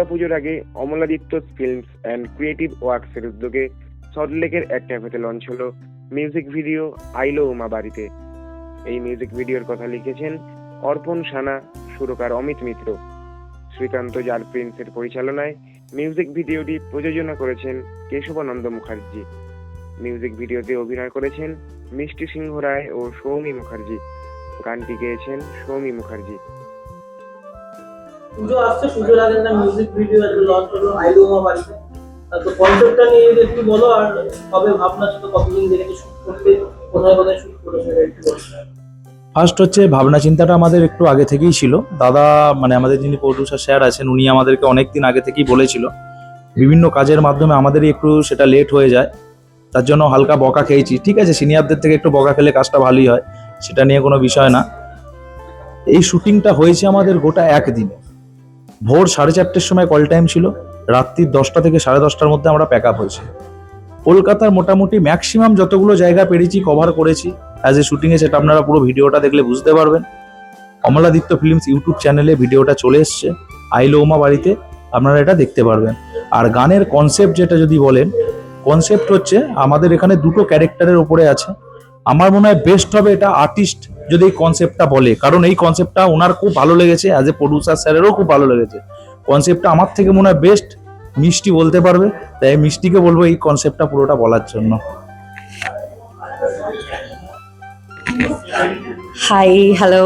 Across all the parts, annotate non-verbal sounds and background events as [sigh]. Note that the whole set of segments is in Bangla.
দুর্গাপুজোর আগে Amaladitya films and creative works এর উদ্যোগে সল্টলেকের এক ক্যাফেতে লঞ্চ হলো মিউজিক ভিডিও আইলো উমা বাড়িতে। এই মিউজিক ভিডিওর কথা লিখেছেন অর্পণ সানা, সুরকার অমিত মিত্র। শ্রীকান্ত জাল প্রিন্সের পরিচালনায় মিউজিক ভিডিওটি প্রযোজনা করেছেন কেশবানন্দ মুখার্জি। মিউজিক ভিডিওতে অভিনয় করেছেন মিষ্টি সিংহ রায় ও সৌমি মুখার্জি। গানটি গেয়েছেন সৌমি মুখার্জি। পুজো আসছে পুজোর আগে একটা মিউজিক ভিডিও একটা লঞ্চ হলো আইলোমা বাড়িতে তো কনসেপ্টটা নিয়ে যদি একটু বলো, আর কবে ভাবনা ছিল, কতদিন দেখেছি শুট করতে কোথায় কোথায় শুট করেছে একটু বলো। ফার্স্ট হচ্ছে, ভাবনা চিন্তাটা আমাদের একটু আগে থেকেই ছিল। দাদা মানে আমাদের যিনি প্রডিউসার স্যার আছেন, উনি আমাদেরকে অনেক দিন আগে থেকেই বলেছিল। বিভিন্ন কাজের মাধ্যমে আমাদেরই একটু সেটা লেট হয়ে যায়। তার জন্য হালকা বকা খেয়েছি। ঠিক আছে সিনিয়রদের থেকে একটু বকা খেলে কাজটা ভালোই হয়, সেটা নিয়ে কোনো বিষয় না। এই শুটিংটা হয়েছে আমাদের গোটা একদিনে। ভোর সাড়ে চারটের সময় কল টাইম ছিল। রাত্রির দশটা থেকে সাড়ে দশটার মধ্যে আমরা প্যাক আপ হয়েছি। কলকাতার মোটামুটি ম্যাক্সিমাম যতগুলো জায়গা পেরেছি কভার করেছি। অ্যাজ এ শুটিংয়ে সেটা আপনারা পুরো ভিডিওটা দেখলে বুঝতে পারবেন। অমলাদিত্য ফিল্মস ইউটিউব চ্যানেলে ভিডিওটা চলে এসছে। আইলো উমা বাড়িতে আপনারা এটা দেখতে পারবেন। আর গানের কনসেপ্ট যেটা যদি বলেন কনসেপ্ট হচ্ছে আমাদের এখানে দুটো ক্যারেক্টারের ওপরে আছে। আমার মনে হয় বেস্ট হবে এটা আর্টিস্ট যদি এই কনসেপ্টটা বলে। কারণ এই কনসেপ্টটা ওনার খুব ভালো লেগেছে অ্যাজ এ প্রডিউসার স্যারেরও খুব ভালো লেগেছে। কনসেপ্টটা আমার থেকে মনে হয় বেস্ট মিষ্টি বলতে পারবে। তাই মিষ্টিকে বলব এই কনসেপ্টটা পুরোটা বলার জন্য। হাই হ্যালো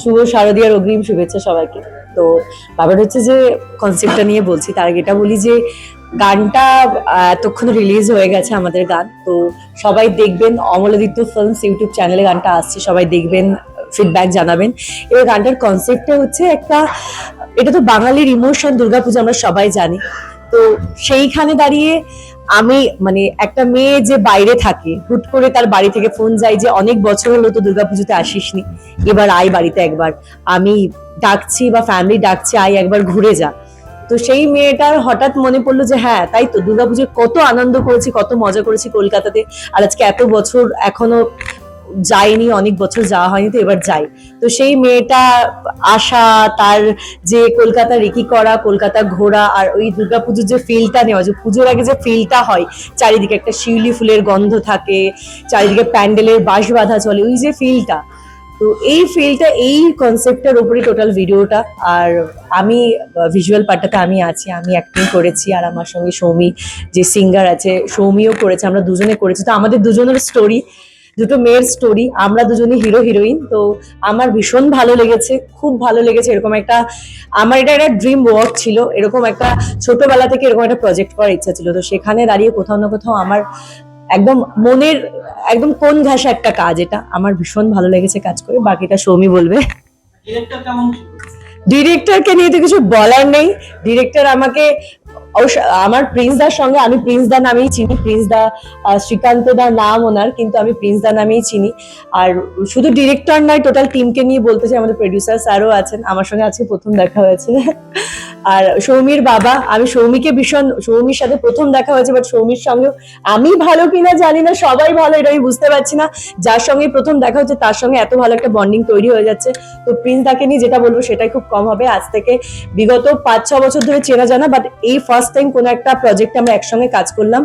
শুভ শারদীয়ার অগ্রিম শুভেচ্ছা সবাইকে। তো ব্যাপারটা হচ্ছে যে কনসেপ্টটা নিয়ে বলছি, তার আগে এটা বলি যে গানটা এতক্ষণ রিলিজ হয়ে গেছে আমাদের গান, তো সবাই দেখবেন অমলাদিত্য ফিল্মস ইউটিউব চ্যানেলে গানটা আসছে, সবাই দেখবেন ফিডব্যাক জানাবেন। এবার গানটার কনসেপ্টটা হচ্ছে একটা, এটা তো বাঙালির ইমোশন দুর্গাপূজা আমরা সবাই জানি। তো সেইখানে দাঁড়িয়ে আমি মানে একটা মেয়ে যে বাইরে থাকে, হুট করে তার বাড়ি থেকে ফোন যায় যে, অনেক বছর হলো তো দুর্গাপুজোতে আসিসনি, এবার আয় বাড়িতে একবার। আমি ডাকছি বা ফ্যামিলি ডাকছে আই একবার ঘুরে যা। তো সেই মেয়েটার হঠাৎ মনে পড়ল যে হ্যাঁ তাই তো, দুর্গাপুজোয় কত আনন্দ করেছি, কত মজা করেছি কলকাতাতে। আর আজকে এত বছর এখনও যায়নি অনেক বছর যাওয়া হয়নি, তো এবার যাই। তো সেই মেয়েটা আশা তার যে কলকাতা রেকি করা, কলকাতা ঘোরা, আর ওই দুর্গাপুজোর যে ফিলটা নেওয়া, যে পুজোর আগে যে ফিলটা হয়, চারিদিকে একটা শিউলি ফুলের গন্ধ থাকে, চারিদিকে প্যান্ডেলের বাঁশ বাঁধা চলে, ওই যে ফিলটা তো এই ফিলটা এই কনসেপ্টের উপরে টোটাল ভিডিওটা আর আমি ভিজুয়াল পার্টটাতে আমি আছি, আমি অ্যাক্টিং করেছি, আর আমার সঙ্গে সৌমি, যে সিঙ্গার আছে, সৌমিও করেছে, আমরা দুজনে করেছি। তো আমাদের দুজনের স্টোরি দুটো মেয়ের স্টোরি আমরা দুজনে হিরো হিরোইন তো আমার ভীষণ ভালো লেগেছে, খুব ভালো লেগেছে। এরকম একটা, আমার এটা একটা ড্রিম ওয়ার্ক ছিল। এরকম একটা ছোটবেলা থেকে এরকম একটা প্রজেক্ট করার ইচ্ছা ছিল। তো সেখানে দাঁড়িয়ে কোথাও না কোথাও আমার একদম মনের একদম কোন ঘাসা একটা কাজ এটা আমার ভীষণ ভালো লেগেছে কাজ করে বাকিটা সৌমি বলবে। ডিরেক্টর কেমন ডিরেক্টরকে নিয়ে তো কিছু বলার নেই। ডিরেক্টর আমাকে আমার প্রিন্স দার সঙ্গে আমি প্রিন্স দা নামেই চিনি প্রিন্স দা শ্রীকান্ত দা নাম ওনার, কিন্তু আমি প্রিন্স দা নামেই চিনি। আর শুধু ডিরেক্টর নয় টোটাল টিমকে নিয়ে বলতে চাই, আমাদের প্রডিউসার স্যারও আছেন, আমার সঙ্গে আজকে প্রথম দেখা হয়েছে। আর সৌমির বাবা, আমি সৌমিকে ভীষণ, সৌমির সাথে প্রথম দেখা হয়েছে বাট সৌমির সঙ্গেও আমি ভালো কিনা জানি না, সবাই ভালো, এটা আমি বুঝতে পারছি না। যার সঙ্গে প্রথম দেখা হচ্ছে, তার সঙ্গে এত ভালো একটা বন্ডিং তৈরি হয়ে যাচ্ছে। তো প্রিন্স দাকে নিয়ে যেটা বলব, সেটাই খুব কম হবে। আজ থেকে বিগত পাঁচ ছ বছর ধরে চেনা জানা বাট এই ফার্স্ট টাইম কোনো একটা প্রজেক্টে আমরা একসঙ্গে কাজ করলাম।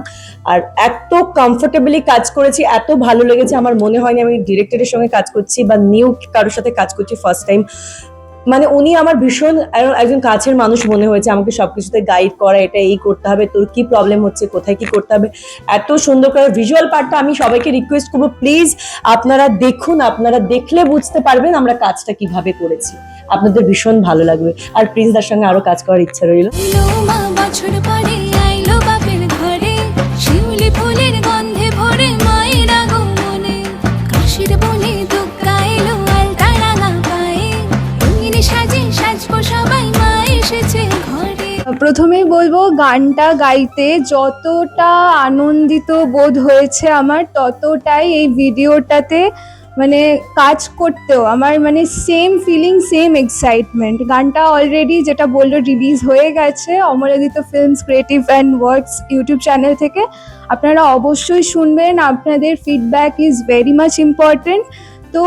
আর এত কমফোর্টেবলি কাজ করেছি, এত ভালো লেগেছে, আমার মনে হয়নি আমি ডিরেক্টরের সঙ্গে কাজ করছি বা নিউ কারোর সাথে কাজ করছি ফার্স্ট টাইম মানে উনি আমার ভীষণ একজন কাছের মানুষ মনে হয়েছে, আমাকে সবকিছুতে গাইড করা, এটা এই করতে হবে, তোর কি প্রবলেম হচ্ছে, কোথায় কি করতে হবে? এত সুন্দর করে ভিজুয়াল পার্টটা আমি সবাইকে রিকোয়েস্ট করব প্লিজ আপনারা দেখুন, আপনারা দেখলে বুঝতে পারবেন আমরা কাজটা কীভাবে করেছি। আপনাদের ভীষণ ভালো লাগবে। আর প্রিন্সদার সঙ্গে আরও কাজ করার ইচ্ছা রইল। আইলো মা বছর পরে আইলো বাপের ঘরে। শিউলি ফুলের গন্ধে ভরে মায়ের আগমনে। কাশির বনে দুগ্গা এলো আলতা রাঙা পায়ে। রঙিন সাজে সাজবো সবাই মা এসেছে ঘরে। প্রথমেই বলব গানটা গাইতে যতটা আনন্দিত বোধ হয়েছে আমার ততটাই এই ভিডিওটাতে মানে কাজ করতেও আমার মানে সেম ফিলিং সেম এক্সাইটমেন্ট গানটা অলরেডি যেটা বলল রিলিজ হয়ে গেছে Amaraditya films creative and works YouTube channel থেকে। আপনারা অবশ্যই শুনবেন, আপনাদের feedback is very much important তো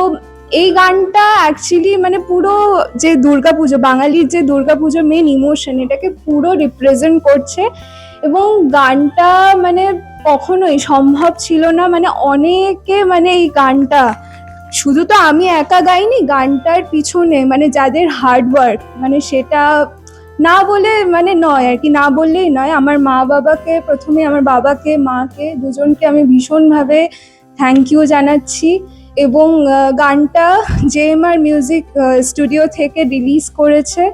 এই গানটা অ্যাকচুয়ালি মানে পুরো যে দুর্গাপুজো, বাঙালির যে দুর্গাপুজো মেন ইমোশন এটাকে পুরো রিপ্রেজেন্ট করছে। এবং গানটা মানে কখনোই সম্ভব ছিল না মানে অনেকে মানে এই গানটা শুধু তো আমি একা গাইনি, গানটার পিছনে মানে যাদের হার্ডওয়ার্ক মানে সেটা না বলে মানে নয় আর কি, না বললেই নয়। আমার মা বাবাকে প্রথমে, আমার বাবাকে, মাকে, দুজনকে আমি ভীষণভাবে থ্যাংক ইউ জানাচ্ছি এবং গানটা জেএমআর মিউজিক স্টুডিও থেকে রিলিজ করেছে।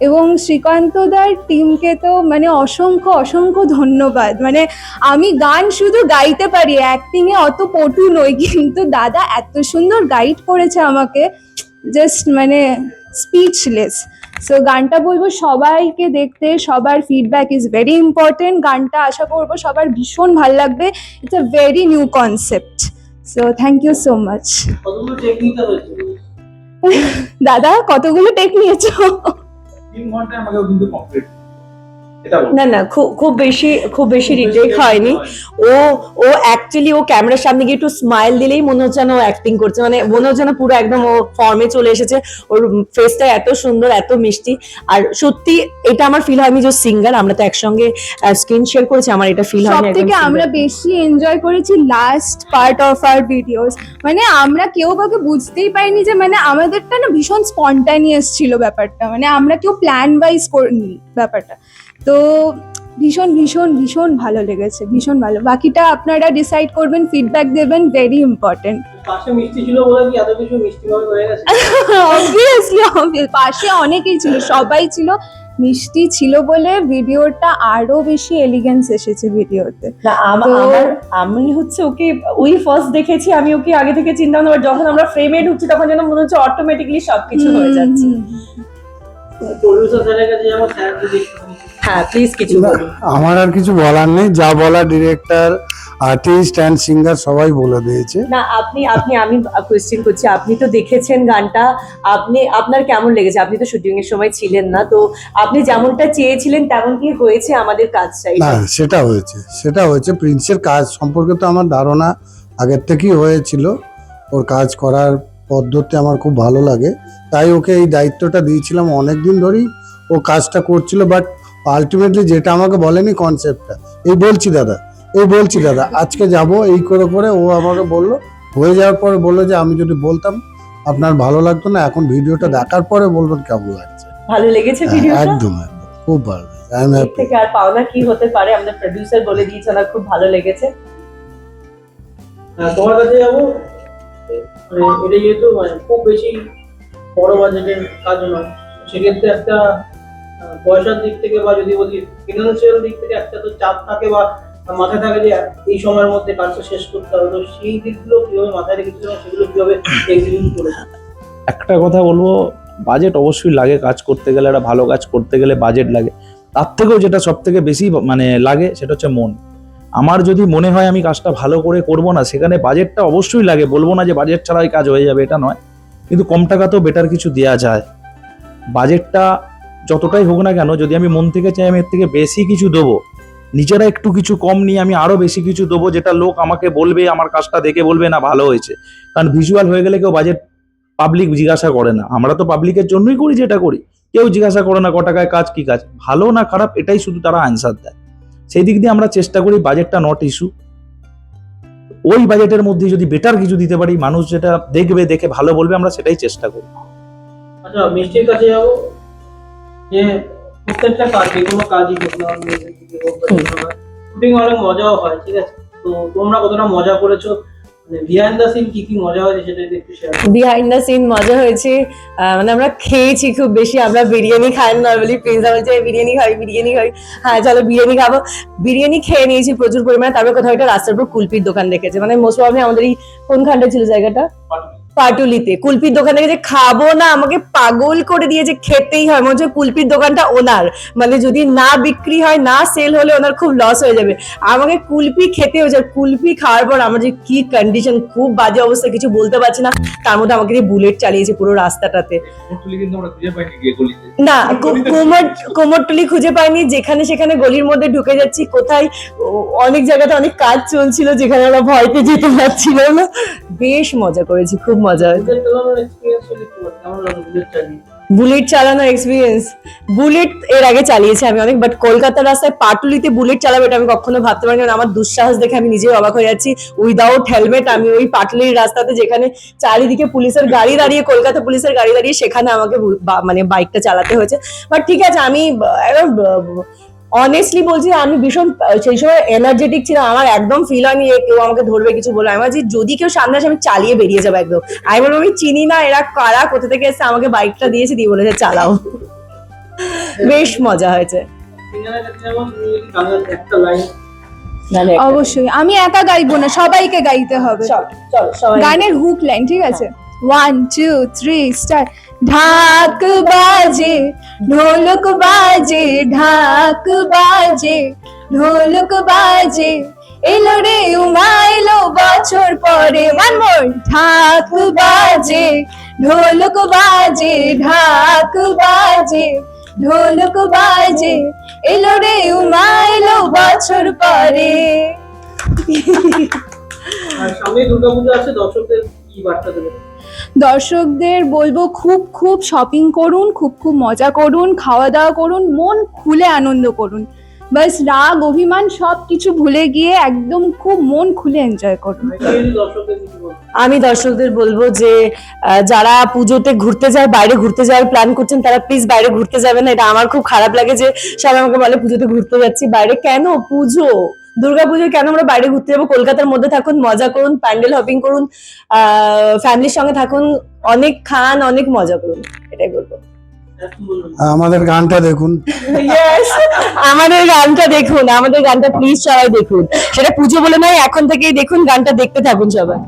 এবং শ্রীকান্তদার টিমকে তো মানে অসংখ্য অসংখ্য ধন্যবাদ। মানে আমি গান শুধু গাইতে পারি অ্যাক্টিংয়ে অত পটু নই কিন্তু দাদা এত সুন্দর গাইড করেছে আমাকে জাস্ট মানে স্পিচলেস সো গানটা বলব সবাইকে দেখতে সবার ফিডব্যাক ইজ ভেরি ইম্পর্টেন্ট গানটা আশা করব সবার ভীষণ ভালো লাগবে। It's a very new concept so thank you so much দাদা কতগুলো টেক নিয়েছো? তিন ঘন্টায় আমাকেও কিন্তু কমপ্লিট না না খুব খুব বেশি খুব বেশি রিটেক হয়নি। ও ও অ্যাকচুয়ালি ও ক্যামেরার সামনে গিয়ে একটু স্মাইল দিলেই মনে হচ্ছে যেন ও অ্যাক্টিং করছে। মানে মনে হচ্ছে যেন পুরো একদম ও ফর্মে চলে এসেছে। ওর ফেসটা এত সুন্দর এত মিষ্টি। আর সত্যি এটা আমার ফিল হয় আমি যে সিঙ্গার আমরা তো একসঙ্গে স্ক্রিন শেয়ার করেছি আমার এটা ফিল হয় সব থেকে আমরা বেশি এনজয় করেছি last part of our videos মানে আমরা কেউ কাউকে বুঝতেই পারিনি যে মানে আমাদেরটা না ভীষণ স্পন্টানিয়াস ছিল ব্যাপারটা। মানে আমরা কেউ প্ল্যান ওয়াইজ করিনি ব্যাপারটা। তো ভীষণ ভীষণ ভীষণ ভালো লেগেছে ভীষণ ভালো। বাকিটা আপনারা ডিসাইড করবেন ফিডব্যাক দেবেন ভেরি ইম্পর্টেন্ট [laughs] পাশে অনেকেই ছিল সবাই ছিল। মিষ্টি ছিল বলে ভিডিওটা আরও বেশি এলিগেন্স এসেছে ভিডিওতে। না আম- তো- আমার আমি হচ্ছে ওকে ওই ফার্স্ট দেখেছি আমি ওকে আগে থেকে চিন্তা ভাবনা করি। যখন আমরা ফ্রেমে ঢুকছি তখন যেন মনে হচ্ছে অটোমেটিকলি সবকিছু হয়ে যাচ্ছে। প্রডিউসার স্যারের কাছে যেমন স্যার হ্যাঁ প্লিজ কিছু আমার আর কিছু বলার নেই যা বলা ডিরেক্টর আর্টিস্ট অ্যান্ড সিঙ্গার সবাই বলে দিয়েছে। না আপনি আপনি আমি কোয়েশ্চেন করছি আপনি তো দেখেছেন গানটা আপনি আপনার কেমন লেগেছে? আপনি তো শুটিং এর সময় ছিলেন না তো আপনি যেমনটা চেয়েছিলেন তেমন কি হয়েছে আমাদের কাজটা না সেটা হয়েছে সেটা হয়েছে। প্রিন্সের কাজ সম্পর্কে তো আমার ধারণা আগের থেকেই হয়েছিল। ওর কাজ করার পদ্ধতি আমার খুব ভালো লাগে। তাই ওকে এই দায়িত্বটা দিয়েছিলাম অনেক দিন ধরেই। ও কাজটা করছিল বাট আলটিমেটলি যেটা আমাকে বলেনি কনসেপ্টটা এই বলছি দাদা এই বলছি দাদা আজকে যাব এই করে করে ও আমাকে বলল। হয়ে যাওয়ার পরে বলল যে আমি যদি বলতাম আপনার ভালো লাগতো না এখন ভিডিওটা দেখার পরে বলবেন কেমন লাগছে। ভালো লেগেছে হ্যাঁ, ভিডিওটা একদম একদম খুব ভালো আই এম এর হ্যাপি থেকে আর পাওনা কি হতে পারে? আমাদের প্রডিউসার বলে দিয়েছে ওনার খুব ভালো লেগেছে। হ্যাঁ, তোমার কাছে যাব? মানে এটা যেহেতু মানে খুব বেশি বড় বাজেটের কাজ নয় সেক্ষেত্রে একটা পয়সার দিক থেকে বা যদি বলি ফিনান্সিয়াল দিক থেকে একটা তো চাপ থাকে বা মাথায় থাকে যে এই সময়ের মধ্যে কাজটা শেষ করতে হবে। তো সেই দিকগুলো কীভাবে মাথায় রেখেছিল সেগুলো কীভাবে এক্সিকিউট করেছে? একটা কথা বলব বাজেট অবশ্যই লাগে কাজ করতে গেলে একটা ভালো কাজ করতে গেলে বাজেট লাগে। তার থেকেও যেটা সব থেকে বেশি মানে লাগে সেটা হচ্ছে মন। আমার যদি মনে হয় আমি কাজটা ভালো করে করব না, সেখানে বাজেটটা অবশ্যই লাগে। বলব না যে বাজেট ছাড়াই কাজ হয়ে যাবে, এটা নয়। কিন্তু কম টাকাতেও বেটার কিছু দেওয়া যায়। বাজেটটা যতটাই হোক না কেন, যদি আমি মন থেকে চাই আমি এর থেকে বেশি কিছু দেবো, নিজেরা একটু কিছু কম নিয়ে আমি আরও বেশি কিছু দেবো, যেটা লোক আমাকে বলবে, আমার কাজটা দেখে বলবে, না, ভালো হয়েছে। কারণ ভিজুয়াল হয়ে গেলে কেউ বাজেট পাবলিক জিজ্ঞাসা করে না। আমরা তো পাবলিকের জন্যই করি যেটা করি। কেউ জিজ্ঞাসা করে না, ক টাকায় কাজ, কি কাজ। ভালো না খারাপ, এটাই শুধু তারা আনসার দেয়। সেই দিক দিয়ে আমরা চেষ্টা করি বাজেটটা নট ইস্যু ওই বাজেটের মধ্যে যদি বেটার কিছু দিতে পারি, মানুষ যেটা দেখবে, দেখে ভালো বলবে, আমরা সেটাই চেষ্টা করি। আচ্ছা মিষ্টির কাছে যাব। যে প্রত্যেকটা কাজ যে কোনো কাজই হোক না শুটিং অনেক মজাও হয় ঠিক আছে তো তোমরা কতটা মজা করেছ? মানে বিহাইন্ড দ্য সিন কি কি মজা হয়েছে সেটা একটু শেয়ার বিহাইন্ড দ্য সিন মজা হয়েছে আহ, মানে আমরা খেয়েছি খুব বেশি আমরা বিরিয়ানি খাই নর্মালি বলছে বিরিয়ানি খাই বিরিয়ানি খাই। হ্যাঁ চলো বিরিয়ানি খাব। বিরিয়ানি খেয়ে নিয়েছি প্রচুর পরিমাণে তারপর কোথাও একটা রাস্তার উপর কুলপির দোকান দেখেছে। মানে মোস্ট প্রবলি আমাদের এই কোনখানটা ছিল জায়গাটা? পাটুলিতে। কুলপির দোকান থেকে যে খাব না আমাকে পাগল করে দিয়ে যে খেতেই হয়। মনে হচ্ছে কুলপির দোকানটা ওনার। মানে যদি না বিক্রি হয় না সেল হলে ওনার খুব লস হয়ে যাবে। আমাকে কুলপি খেতে হয়েছে। আর কুলপি খাওয়ার পর আমার যে কি কন্ডিশন খুব বাজে অবস্থা কিছু বলতে পারছি না। তার মধ্যে আমাকে দিয়ে বুলেট চালিয়েছে পুরো রাস্তাটাতে। না কোমর কোমরটুলি খুঁজে পাইনি। যেখানে সেখানে গলির মধ্যে ঢুকে যাচ্ছি। কোথায়? অনেক জায়গাতে অনেক কাজ চলছিল যেখানে আমরা ভয়তে যেতে পারছিলাম না। বেশ মজা করেছি। খুব মজা। হয়েছে বুলেট চালানোর এক্সপিরিয়েন্স বুলেট এর আগে চালিয়েছি আমি অনেক বাট কলকাতার রাস্তায় পাটুলিতে বুলেট চালাবো এটা আমি কখনো ভাবতে পারিনি। আমার দুঃসাহস দেখে আমি নিজেই অবাক হয়ে যাচ্ছি। উইদাউট হেলমেট আমি ওই পাটুলির রাস্তাতে যেখানে চারিদিকে পুলিশের গাড়ি দাঁড়িয়ে কলকাতা পুলিশের গাড়ি দাঁড়িয়ে সেখানে আমাকে মানে বাইকটা চালাতে হয়েছে। বাট ঠিক আছে আমি অনেস্টলি বলছি আমি ভীষণ সেই সময় এনার্জেটিক ছিলাম আমার একদম ফিল হয়নি যে কেউ আমাকে ধরবে কিছু বলে। আমি ভাবছি যদি কেউ সামনে আসে আমি চালিয়ে বেরিয়ে যাব একদম। আমি বলব আমি চিনি না এরা কারা কোথা থেকে এসে আমাকে বাইকটা দিয়েছে দিয়ে বলেছে চালাও। [laughs] বেশ মজা হয়েছে। লাইন অবশ্যই আমি একা গাইবো না সবাইকে গাইতে হবে। চল চল সবাই। গানের হুক লাইন ঠিক আছে? ওয়ান টু থ্রি স্টার ঢাক বাজে ঢোলক বাজে ঢাক বাজে ঢোলক বাজে এলো রে উমা, এলো বছর পরে। ওয়ান মোর ঢাক বাজে, ঢোলক বাজে, ঢাক বাজে, ঢোলক বাজে। এলো রে উমা, এলো বছর পরে। সামনে দুর্গাপুজো আছে, দর্শকদের কি বার্তা দেবে দর্শকদের বলব, খুব খুব শপিং করুন, খুব খুব মজা করুন, খাওয়া দাওয়া করুন, মন খুলে আনন্দ করুন। বাস রাগ, অভিমান সব কিছু ভুলে গিয়ে একদম খুব মন খুলে এনজয় করুন। আমি দর্শকদের বলব যে যারা পুজোতে ঘুরতে যায়, বাইরে ঘুরতে যাওয়ার প্ল্যান করছেন, তারা প্লিজ বাইরে ঘুরতে যাবেন না। এটা আমার খুব খারাপ লাগে যে, সবাই আমাকে বলে পুজোতে ঘুরতে যাচ্ছি। বাইরে কেন? পুজো। দুর্গা পুজোয় কেন আমরা বাইরে ঘুরতে যাব? কলকাতার মধ্যে থাকুন মজা করুন প্যান্ডেল হপিং করুন ফ্যামিলির সঙ্গে থাকুন অনেক খান অনেক মজা করুন এটাই বলব। আমাদের গানটা দেখুন। আমাদের গানটা দেখুন আমাদের গানটা প্লিজ সবাই দেখুন। সেটা পুজো বলে নয় এখন থেকেই দেখুন গানটা দেখতে থাকুন সবাই।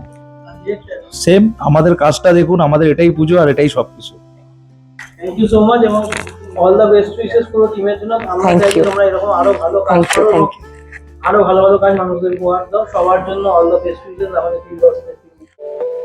সেম আমাদের কাজটা দেখুন আমাদের এটাই পুজো আর এটাই সবকিছু। থ্যাংক ইউ সো মাচ এবং অল দ্য বেস্ট উইসেস পুরো টিমের জন্য। আমরা চাই তোমরা এরকম আরও ভালো কাজ করো আরও ভালো ভালো কাজ মানুষদের উপহার দাও। সবার জন্য অল দ্য বেস্ট উইশেস আমাদের টিম ফিল্ড